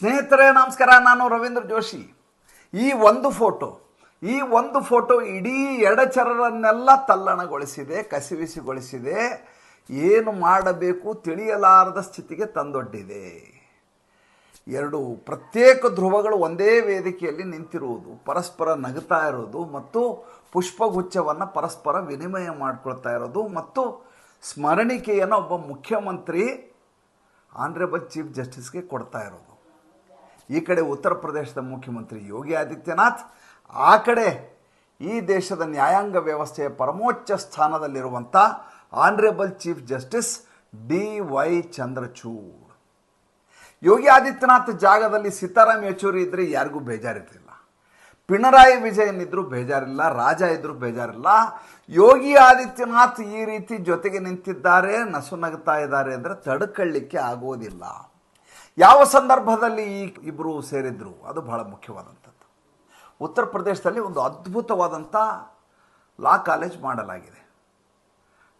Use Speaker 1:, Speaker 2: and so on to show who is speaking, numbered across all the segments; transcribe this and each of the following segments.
Speaker 1: ಸ್ನೇಹಿತರೆ, ನಮಸ್ಕಾರ. ನಾನು ರವೀಂದ್ರ ಜೋಶಿ. ಈ ಒಂದು ಫೋಟೋ, ಈ ಒಂದು ಫೋಟೋ ಇಡೀ ಎಡಚರರನ್ನೆಲ್ಲ ತಲ್ಲಣಗೊಳಿಸಿದೆ, ಕಸಿವಿಸಿಗೊಳಿಸಿದೆ. ಏನು ಮಾಡಬೇಕು ತಿಳಿಯಲಾರದ ಸ್ಥಿತಿಗೆ ತಂದೊಡ್ಡಿದೆ. ಎರಡು ಪ್ರತ್ಯೇಕ ಧ್ರುವಗಳು ಒಂದೇ ವೇದಿಕೆಯಲ್ಲಿ ನಿಂತಿರುವುದು, ಪರಸ್ಪರ ನಗುತ್ತಾ ಇರೋದು ಮತ್ತು ಪುಷ್ಪಗುಚ್ಛವನ್ನು ಪರಸ್ಪರ ವಿನಿಮಯ ಮಾಡಿಕೊಳ್ತಾ ಇರೋದು ಮತ್ತು ಸ್ಮರಣಿಕೆಯನ್ನು ಒಬ್ಬ ಮುಖ್ಯಮಂತ್ರಿ ಆನರೇಬಲ್ ಚೀಫ್ ಜಸ್ಟಿಸ್ಗೆ ಕೊಡ್ತಾ ಇರೋದು ಈ ಕಡೆ ಉತ್ತರ ಪ್ರದೇಶದ ಮುಖ್ಯಮಂತ್ರಿ ಯೋಗಿ ಆದಿತ್ಯನಾಥ್, ಆ ಕಡೆ ಈ ದೇಶದ ನ್ಯಾಯಾಂಗ ವ್ಯವಸ್ಥೆಯ ಪರಮೋಚ್ಚ ಸ್ಥಾನದಲ್ಲಿರುವಂಥ honourable chief justice D Y Chandrachud. Yogi Adityanath ಜಾಗದಲ್ಲಿ ಸೀತಾರಾಮ್ ಯೆಚೂರಿ ಇದ್ದರೆ ಯಾರಿಗೂ ಬೇಜಾರಿರಲಿಲ್ಲ. ಪಿಣರಾಯಿ ವಿಜಯನ್ ಇದ್ದರೂ ಬೇಜಾರಿಲ್ಲ, ರಾಜ ಇದ್ದರೂ ಬೇಜಾರಿಲ್ಲ. ಯೋಗಿ ಆದಿತ್ಯನಾಥ್ ಈ ರೀತಿ ಜೊತೆಗೆ ನಿಂತಿದ್ದಾರೆ ನಸು ನಗ್ತಾ ಇದ್ದಾರೆ ಅಂದರೆ ತಡ್ಕೊಳ್ಳಿಕ್ಕೆ ಆಗೋದಿಲ್ಲ. ಯಾವ ಸಂದರ್ಭದಲ್ಲಿ ಈ ಇಬ್ಬರು ಸೇರಿದ್ರು? ಅದು ಬಹಳ ಮುಖ್ಯವಾದಂಥದ್ದು. ಉತ್ತರ ಪ್ರದೇಶದಲ್ಲಿ ಒಂದು ಅದ್ಭುತವಾದಂಥ ಲಾ ಕಾಲೇಜ್ ಮಾಡಲಾಗಿದೆ.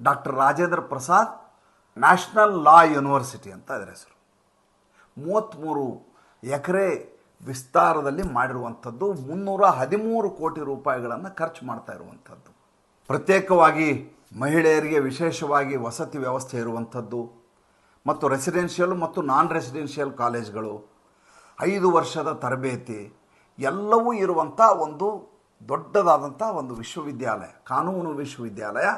Speaker 1: Doctor Rajendra Prasad national law university ಅಂತ ಅದರ ಹೆಸರು. ಮೂವತ್ತ್ಮೂರು ಎಕರೆ ವಿಸ್ತಾರದಲ್ಲಿ ಮಾಡಿರುವಂಥದ್ದು ಮುನ್ನೂರ ಹದಿಮೂರು ಕೋಟಿ ರೂಪಾಯಿಗಳನ್ನು ಖರ್ಚು ಮಾಡ್ತಾ ಇರುವಂಥದ್ದು. ಪ್ರತ್ಯೇಕವಾಗಿ ಮಹಿಳೆಯರಿಗೆ ವಿಶೇಷವಾಗಿ ವಸತಿ ವ್ಯವಸ್ಥೆ ಇರುವಂಥದ್ದು. ಮತ್ತು ರೆಸಿಡೆನ್ಷಿಯಲ್ ಮತ್ತು ನಾನ್ ರೆಸಿಡೆನ್ಷಿಯಲ್ ಕಾಲೇಜ್ಗಳು ಐದು ವರ್ಷದ ತರಬೇತಿ, ಎಲ್ಲವೂ ಇರುವಂಥ ಒಂದು ದೊಡ್ಡದಾದಂಥ ಒಂದು ವಿಶ್ವವಿದ್ಯಾಲಯ, ಕಾನೂನು ವಿಶ್ವವಿದ್ಯಾಲಯ,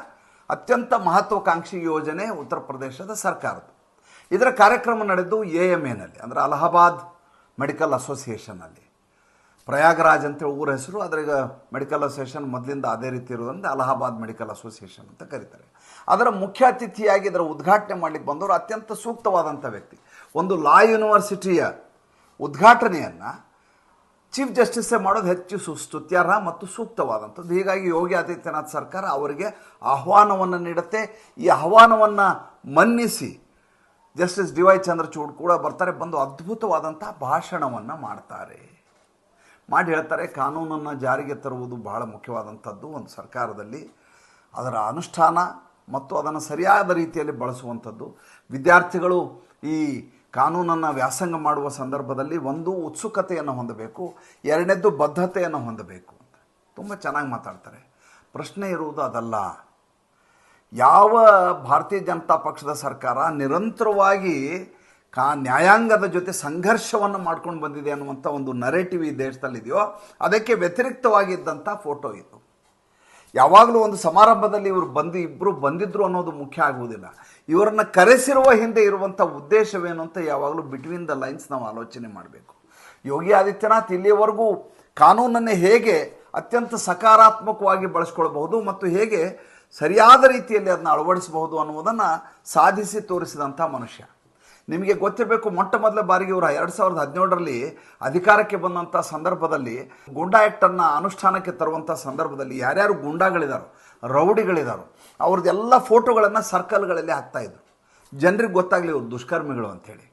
Speaker 1: ಅತ್ಯಂತ ಮಹತ್ವಾಕಾಂಕ್ಷಿ ಯೋಜನೆ ಉತ್ತರ ಪ್ರದೇಶದ ಸರ್ಕಾರದ ಇದರ ಕಾರ್ಯಕ್ರಮ ನಡೆದು ಎ ಎಂ ಎನಲ್ಲಿ ಅಂದರೆ ಅಲಹಾಬಾದ್ ಮೆಡಿಕಲ್ ಅಸೋಸಿಯೇಷನ್ನಲ್ಲಿ. ಪ್ರಯಾಗರಾಜ್ ಅಂತ ಊರ ಹೆಸರು ಅದ್ರಾಗ ಮೆಡಿಕಲ್ ಅಸೋಸಿಯೇಷನ್ ಮೊದಲಿಂದ ಅದೇ ರೀತಿ ಇರೋದ್ರಿಂದ ಅಲಹಾಬಾದ್ ಮೆಡಿಕಲ್ ಅಸೋಸಿಯೇಷನ್ ಅಂತ ಕರೀತಾರೆ. ಅದರ ಮುಖ್ಯ ಅತಿಥಿಯಾಗಿ ಇದರ ಉದ್ಘಾಟನೆ ಮಾಡಲಿಕ್ಕೆ ಬಂದವರು ಅತ್ಯಂತ ಸೂಕ್ತವಾದಂಥ ವ್ಯಕ್ತಿ. ಒಂದು ಲಾ ಯೂನಿವರ್ಸಿಟಿಯ ಉದ್ಘಾಟನೆಯನ್ನು ಚೀಫ್ ಜಸ್ಟಿಸ್ಸೇ ಮಾಡೋದು ಹೆಚ್ಚು ಸುಸ್ತುತ್ಯಾರ್ಹ ಮತ್ತು ಸೂಕ್ತವಾದಂಥದ್ದು. ಹೀಗಾಗಿ ಯೋಗಿ ಆದಿತ್ಯನಾಥ್ ಸರ್ಕಾರ ಅವರಿಗೆ ಆಹ್ವಾನವನ್ನು ನೀಡುತ್ತೆ. ಈ ಆಹ್ವಾನವನ್ನು ಮನ್ನಿಸಿ ಜಸ್ಟಿಸ್ ಡಿ ವೈ ಚಂದ್ರಚೂಡ್ ಕೂಡ ಬರ್ತಾರೆ. ಬಂದು ಅದ್ಭುತವಾದಂಥ ಭಾಷಣವನ್ನು ಮಾಡ್ತಾರೆ. ಮಾಡಿ ಹೇಳ್ತಾರೆ, ಕಾನೂನನ್ನು ಜಾರಿಗೆ ತರುವುದು ಬಹಳ ಮುಖ್ಯವಾದಂಥದ್ದು. ಒಂದು ಸರ್ಕಾರದಲ್ಲಿ ಅದರ ಅನುಷ್ಠಾನ ಮತ್ತು ಅದನ್ನು ಸರಿಯಾದ ರೀತಿಯಲ್ಲಿ ಬಳಸುವಂಥದ್ದು. ವಿದ್ಯಾರ್ಥಿಗಳು ಈ ಕಾನೂನನ್ನು ವ್ಯಾಸಂಗ ಮಾಡುವ ಸಂದರ್ಭದಲ್ಲಿ ಒಂದು ಉತ್ಸುಕತೆಯನ್ನು ಹೊಂದಬೇಕು, ಎರಡನೇದ್ದು ಬದ್ಧತೆಯನ್ನು ಹೊಂದಬೇಕು ಅಂತ. ತುಂಬ ಚೆನ್ನಾಗಿ ಮಾತಾಡ್ತಾರೆ. ಪ್ರಶ್ನೆ ಇರುವುದು ಅದಲ್ಲ. ಯಾವ ಭಾರತೀಯ ಜನತಾ ಪಕ್ಷದ ಸರ್ಕಾರ ನಿರಂತರವಾಗಿ ಕಾ ನ್ಯಾಯಾಂಗದ ಜೊತೆ ಸಂಘರ್ಷವನ್ನು ಮಾಡ್ಕೊಂಡು ಬಂದಿದೆ ಅನ್ನುವಂಥ ಒಂದು ನರೇಟಿವ್ ಈ ದೇಶದಲ್ಲಿದೆಯೋ, ಅದಕ್ಕೆ ವ್ಯತಿರಿಕ್ತವಾಗಿದ್ದಂಥ ಫೋಟೋ ಇದು. ಯಾವಾಗಲೂ ಒಂದು ಸಮಾರಂಭದಲ್ಲಿ ಇವರು ಬಂದು ಇಬ್ಬರು ಬಂದಿದ್ರು ಅನ್ನೋದು ಮುಖ್ಯ ಆಗುವುದಿಲ್ಲ. ಇವರನ್ನು ಕರೆಸಿರುವ ಹಿಂದೆ ಇರುವಂಥ ಉದ್ದೇಶವೇನು ಅಂತ ಯಾವಾಗಲೂ ಬಿಟ್ವೀನ್ ದ ಲೈನ್ಸ್ ನಾವು ಆಲೋಚನೆ ಮಾಡಬೇಕು. ಯೋಗಿ ಆದಿತ್ಯನಾಥ್ ಇಲ್ಲಿಯವರೆಗೂ ಕಾನೂನನ್ನೇ ಹೇಗೆ ಅತ್ಯಂತ ಸಕಾರಾತ್ಮಕವಾಗಿ ಬಳಸ್ಕೊಳ್ಬಹುದು ಮತ್ತು ಹೇಗೆ ಸರಿಯಾದ ರೀತಿಯಲ್ಲಿ ಅದನ್ನ ಅಳವಡಿಸಬಹುದು ಅನ್ನುವುದನ್ನು ಸಾಧಿಸಿ ತೋರಿಸಿದಂಥ ಮನುಷ್ಯ. ನಿಮಗೆ ಗೊತ್ತಿರಬೇಕು, ಮೊಟ್ಟ ಮೊದಲ ಬಾರಿಗೆ ಇವರು ಎರಡು ಸಾವಿರದ ಹದಿನೇಳರಲ್ಲಿ ಅಧಿಕಾರಕ್ಕೆ ಬಂದಂಥ ಸಂದರ್ಭದಲ್ಲಿ ಗುಂಡಾ ಆ್ಯಕ್ಟನ್ನು ಅನುಷ್ಠಾನಕ್ಕೆ ತರುವಂಥ ಸಂದರ್ಭದಲ್ಲಿ ಯಾರ್ಯಾರು ಗುಂಡಾಗಳಿದಾರೋ, ರೌಡಿಗಳಿದಾರೋ ಅವ್ರದ್ದೆಲ್ಲ ಫೋಟೋಗಳನ್ನು ಸರ್ಕಲ್ಗಳಲ್ಲಿ ಹಾಕ್ತಾಯಿದ್ರು ಜನರಿಗೆ ಗೊತ್ತಾಗಲಿ ಇವರು ದುಷ್ಕರ್ಮಿಗಳು ಅಂಥೇಳಿ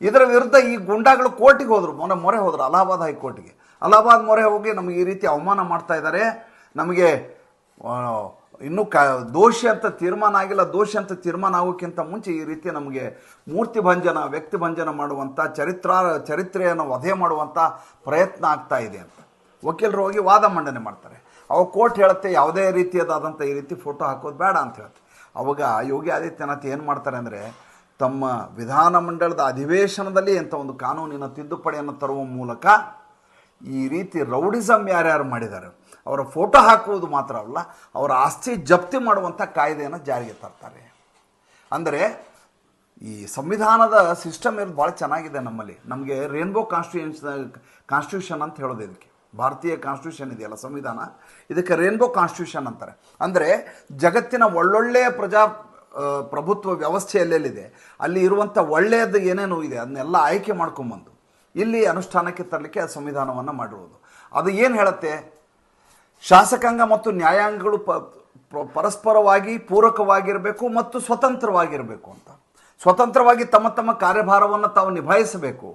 Speaker 1: ಇದರ ವಿರುದ್ಧ ಈ ಗುಂಡಾಗಳು ಕೋರ್ಟಿಗೆ ಹೋದರು, ಮೊನ್ನೆ ಮೊರೆ ಹೋದರು, ಅಲಹಾಬಾದ್ ಹೈಕೋರ್ಟ್ಗೆ. ಅಲಹಾಬಾದ್ ಮೊರೆ ಹೋಗಿ ನಮಗೆ ಈ ರೀತಿ ಅವಮಾನ ಮಾಡ್ತಾ ಇದ್ದಾರೆ ನಮಗೆ ಇನ್ನೂ ಕ ದೋಷಿ ಅಂತ ತೀರ್ಮಾನ ಆಗಿಲ್ಲ, ದೋಷಿ ಅಂತ ತೀರ್ಮಾನ ಆಗೋಕ್ಕಿಂತ ಮುಂಚೆ ಈ ರೀತಿ ನಮಗೆ ಮೂರ್ತಿ ಭಂಜನ, ವ್ಯಕ್ತಿ ಭಂಜನ ಮಾಡುವಂಥ ಚರಿತ್ರ, ಚರಿತ್ರೆಯನ್ನು ವಧೆ ಮಾಡುವಂಥ ಪ್ರಯತ್ನ ಆಗ್ತಾ ಇದೆ ಅಂತ. ವಕೀಲರು ಹೋಗಿ ವಾದ ಮಂಡನೆ ಮಾಡ್ತಾರೆ. ಅವಾಗ ಕೋರ್ಟ್ ಹೇಳುತ್ತೆ, ಯಾವುದೇ ರೀತಿಯದಾದಂಥ ಈ ರೀತಿ ಫೋಟೋ ಹಾಕೋದು ಬೇಡ ಅಂತ ಹೇಳುತ್ತೆ. ಅವಾಗ ಯೋಗಿ ಆದಿತ್ಯನಾಥ್ ಏನು ಮಾಡ್ತಾರೆ ಅಂದರೆ, ತಮ್ಮ ವಿಧಾನಮಂಡಲದ ಅಧಿವೇಶನದಲ್ಲಿ ಅಂತ ಒಂದು ಕಾನೂನಿನ ತಿದ್ದುಪಡಿಯನ್ನು ತರುವ ಮೂಲಕ ಈ ರೀತಿ ರೌಡಿಸಮ್ ಯಾರ್ಯಾರು ಮಾಡಿದ್ದಾರೆ. ಅವರ ಫೋಟೋ ಹಾಕುವುದು ಮಾತ್ರ ಅಲ್ಲ, ಅವರ ಆಸ್ತಿ ಜಪ್ತಿ ಮಾಡುವಂಥ ಕಾಯ್ದೆಯನ್ನು ಜಾರಿಗೆ ತರ್ತಾರೆ. ಅಂದರೆ ಈ ಸಂವಿಧಾನದ ಸಿಸ್ಟಮ್ ಇರೋದು ಭಾಳ ಚೆನ್ನಾಗಿದೆ ನಮ್ಮಲ್ಲಿ. ನಮಗೆ ರೇನ್ಬೋ ಕಾನ್ಸ್ಟಿಟ್ಯೂನ್ಸ್ ಕಾನ್ಸ್ಟಿಟ್ಯೂಷನ್ ಅಂತ ಹೇಳೋದು ಇದಕ್ಕೆ. ಭಾರತೀಯ ಕಾನ್ಸ್ಟಿಟ್ಯೂಷನ್ ಇದೆಯಲ್ಲ ಸಂವಿಧಾನ? ಇದಕ್ಕೆ ರೇನ್ಬೋ ಕಾನ್ಸ್ಟಿಟ್ಯೂಷನ್ ಅಂತಾರೆ. ಅಂದರೆ ಜಗತ್ತಿನ ಒಳ್ಳೊಳ್ಳೆಯ ಪ್ರಜಾ ಪ್ರಭುತ್ವ ವ್ಯವಸ್ಥೆ ಎಲ್ಲೆಲ್ಲಿದೆ? ಅಲ್ಲಿ ಇರುವಂಥ ಒಳ್ಳೆಯದು ಏನೇನು ಇದೆ, ಅದನ್ನೆಲ್ಲ ಆಯ್ಕೆ ಮಾಡ್ಕೊಂಬಂದು. ಇಲ್ಲಿ ಅನುಷ್ಠಾನಕ್ಕೆ ತರಲಿಕ್ಕೆ ಆ ಸಂವಿಧಾನವನ್ನು ಮಾಡಿರುವುದು ಅದು ಏನು ಹೇಳುತ್ತೆ? ಶಾಸಕಾಂಗ ಮತ್ತು ನ್ಯಾಯಾಂಗಗಳು ಪರಸ್ಪರವಾಗಿ ಪೂರಕವಾಗಿರಬೇಕು ಮತ್ತು ಸ್ವತಂತ್ರವಾಗಿರಬೇಕು ಅಂತ. ಸ್ವತಂತ್ರವಾಗಿ ತಮ್ಮ ತಮ್ಮ ಕಾರ್ಯಭಾರವನ್ನು ತಾವು ನಿಭಾಯಿಸಬೇಕು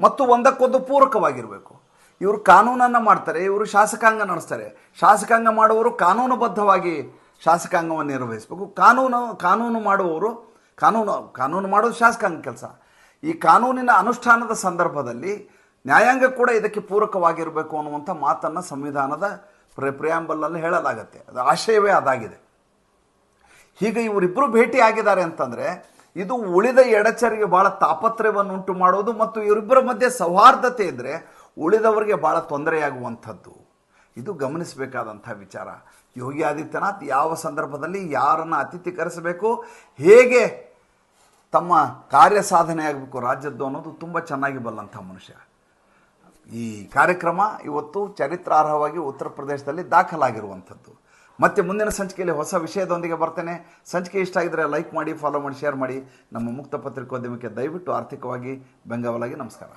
Speaker 1: ಮತ್ತು ಒಂದಕ್ಕೊಂದು ಪೂರಕವಾಗಿರಬೇಕು. ಇವರು ಕಾನೂನನ್ನು ಮಾಡ್ತಾರೆ, ಇವರು ಶಾಸಕಾಂಗ ನಡೆಸ್ತಾರೆ. ಶಾಸಕಾಂಗ ಮಾಡುವವರು ಕಾನೂನುಬದ್ಧವಾಗಿ ಶಾಸಕಾಂಗವನ್ನು ನಿರ್ವಹಿಸಬೇಕು. ಕಾನೂನು ಕಾನೂನು ಮಾಡುವವರು, ಕಾನೂನು ಕಾನೂನು ಮಾಡೋದು ಶಾಸಕಾಂಗ ಕೆಲಸ. ಈ ಕಾನೂನಿನ ಅನುಷ್ಠಾನದ ಸಂದರ್ಭದಲ್ಲಿ ನ್ಯಾಯಾಂಗ ಕೂಡ ಇದಕ್ಕೆ ಪೂರಕವಾಗಿರಬೇಕು ಅನ್ನುವಂಥ ಮಾತನ್ನು ಸಂವಿಧಾನದ ಪ್ರ ಪ್ರಿಯಾಂಬಲ್ನಲ್ಲಿ ಹೇಳಲಾಗತ್ತೆ. ಅದು ಆಶಯವೇ ಅದಾಗಿದೆ. ಹೀಗೆ ಇವರಿಬ್ಬರು ಭೇಟಿ ಆಗಿದ್ದಾರೆ ಅಂತಂದರೆ, ಇದು ಉಳಿದ ಎಡಚರಿಗೆ ಭಾಳ ತಾಪತ್ರಯವನ್ನು ಉಂಟು ಮಾಡೋದು ಮತ್ತು ಇವರಿಬ್ಬರ ಮಧ್ಯೆ ಸೌಹಾರ್ದತೆ ಇದ್ದರೆ ಉಳಿದವರಿಗೆ ಭಾಳ ತೊಂದರೆಯಾಗುವಂಥದ್ದು. ಇದು ಗಮನಿಸಬೇಕಾದಂಥ ವಿಚಾರ. ಯೋಗಿ ಆದಿತ್ಯನಾಥ್ ಯಾವ ಸಂದರ್ಭದಲ್ಲಿ ಯಾರನ್ನು ಅತಿಥಿ ಕರೆಸಬೇಕು, ಹೇಗೆ ತಮ್ಮ ಕಾರ್ಯ ಸಾಧನೆ ಆಗಬೇಕು ರಾಜ್ಯದ್ದು ಅನ್ನೋದು ತುಂಬ ಚೆನ್ನಾಗಿ ಬಲ್ಲಂಥ ಮನುಷ್ಯ. ಈ ಕಾರ್ಯಕ್ರಮ ಇವತ್ತು ಚರಿತ್ರಾರ್ಹವಾಗಿ ಉತ್ತರ ಪ್ರದೇಶದಲ್ಲಿ ದಾಖಲಾಗಿರುವಂಥದ್ದು. ಮತ್ತೆ ಮುಂದಿನ ಸಂಚಿಕೆಯಲ್ಲಿ ಹೊಸ ವಿಷಯದೊಂದಿಗೆ ಬರ್ತೇನೆ. ಸಂಚಿಕೆ ಇಷ್ಟ ಆಗಿದ್ರೆ ಲೈಕ್ ಮಾಡಿ ಫಾಲೋ ಮಾಡಿ ಶೇರ್ ಮಾಡಿ. ನಮ್ಮ ಮುಕ್ತ ಪತ್ರಿಕೋದ್ಯಮಕ್ಕೆ ದಯವಿಟ್ಟು ಆರ್ಥಿಕವಾಗಿ ಬೆಂಗಾವಲಾಗಿ ನಮಸ್ಕಾರ.